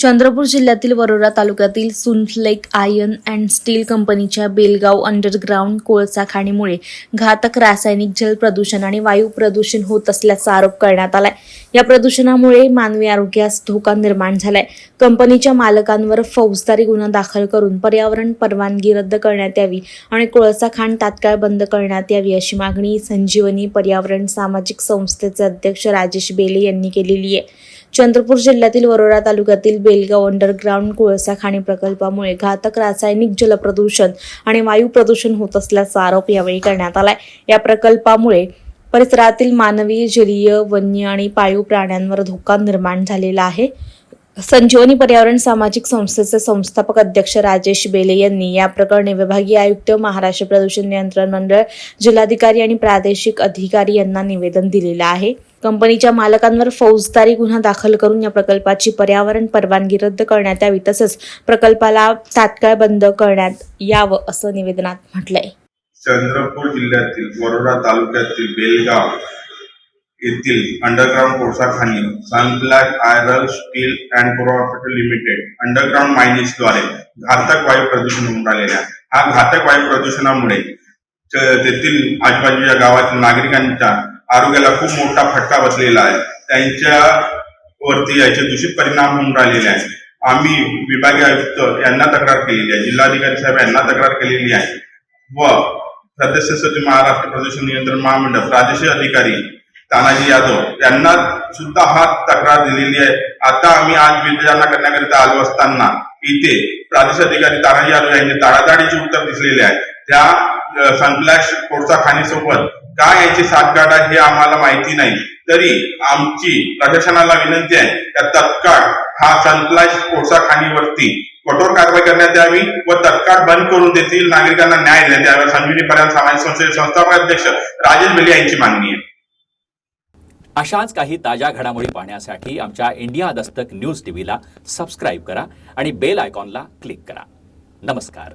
चंद्रपूर जिल्ह्यातील वरोरा तालुक्यातील सुनफ्लेक iron and still कंपनीच्या बेलगाव अंडरग्राऊंड कोळसा खाणीमुळे घातक रासायनिक जल प्रदूषण आणि वायू प्रदूषण होत असल्याचा आरोप करण्यात आलाय. या प्रदूषणामुळे मानवी आरोग्यास धोका निर्माण झालाय. कंपनीच्या मालकांवर फौजदारी गुन्हा दाखल करून पर्यावरण परवानगी रद्द करण्यात यावी आणि कोळसा खाण तात्काळ बंद करण्यात यावी अशी मागणी संजीवनी पर्यावरण सामाजिक संस्थेचे अध्यक्ष राजेश बेले यांनी केलेली आहे. चंद्रपूर जिल्ह्यातील वरोरा तालुक्यातील बेलगाव अंडरग्राऊंड कोळसा खाणी प्रकल्पामुळे घातक रासायनिक जलप्रदूषण आणि वायू प्रदूषण होत असल्याचा आरोप यावेळी करण्यात आलाय. या प्रकल्पामुळे परिसरातील मानवी जलीय वन्य आणि पाळीव प्राण्यांवर धोका निर्माण झालेला आहे. संजीवनी पर्यावरण सामाजिक संस्थेचे संस्थापक अध्यक्ष राजेश बेले यांनी या प्रकरणी विभागीय आयुक्त महाराष्ट्र प्रदूषण नियंत्रण मंडळ जिल्हाधिकारी आणि प्रादेशिक अधिकारी यांना निवेदन दिलेलं आहे. कंपनीच्या मालकांवर फौजदारी गुन्हा दाखल करून या प्रकल्पाची पर्यावरण परवानगी रद्द करण्यात यावी तसंच प्रकल्पाला तात्काळ बंद करण्यात यावं असं निवेदनात म्हटलंय. चंद्रपूर जिल्ह्यातील वरोडा तालुक्यातील बेलगाव येथील underground कोळसाखानी Sunflag iron steel and corporate limited underground मायनिंग्सद्वारे घातक वायू प्रदूषण होऊन राहिलेले आहे. हा घातक वायू प्रदूषणामुळे तेथील आजूबाजूच्या गावातील नागरिकांच्या आरोग्याला खूप मोठा फटका बसलेला आहे. त्यांच्या वरती याचे दूषित परिणाम होऊन राहिलेले आहेत. आम्ही विभागीय आयुक्त यांना तक्रार केलेली आहे. जिल्हाधिकारी साहेब यांना तक्रार केलेली आहे. व सदस्य सचिव महाराष्ट्र प्रदूषण नियंत्रण महामंडळ प्रादेशिक अधिकारी तानाजी यादव यांना सुद्धा हा तक्रार दिलेली आहे. आता आम्ही आज विचारणा करण्याकरिता आलो असताना इथे प्रादेशिक अधिकारी तानाजी यादव यांनी ताडाताडीचे उत्तर दिसलेले आहे. त्या सनफ्लॅश कोळसा खाणीसोबत काय याची साठगाठ आहे हे आम्हाला माहिती नाही. तरी आमची प्रशासनाला विनंती आहे त्या तत्काळ हा सनफ्लॅश कोळसा खाणीवरती कठोर कारवाई करण्यात यावी व तत्काळ बंद करून देतील. नागरिकांना न्याय देण्यात यावा संजीवनी पर्यावरण सामाजिक संस्थेचे संस्थापक अध्यक्ष राजेश बेले यांची मागणी आहे. अशाच काही ताज्या घडामोडी पाहण्यासाठी आमच्या इंडिया दस्तक न्यूज टीव्हीला सबस्क्राईब करा आणि बेल आयकॉनला क्लिक करा. नमस्कार.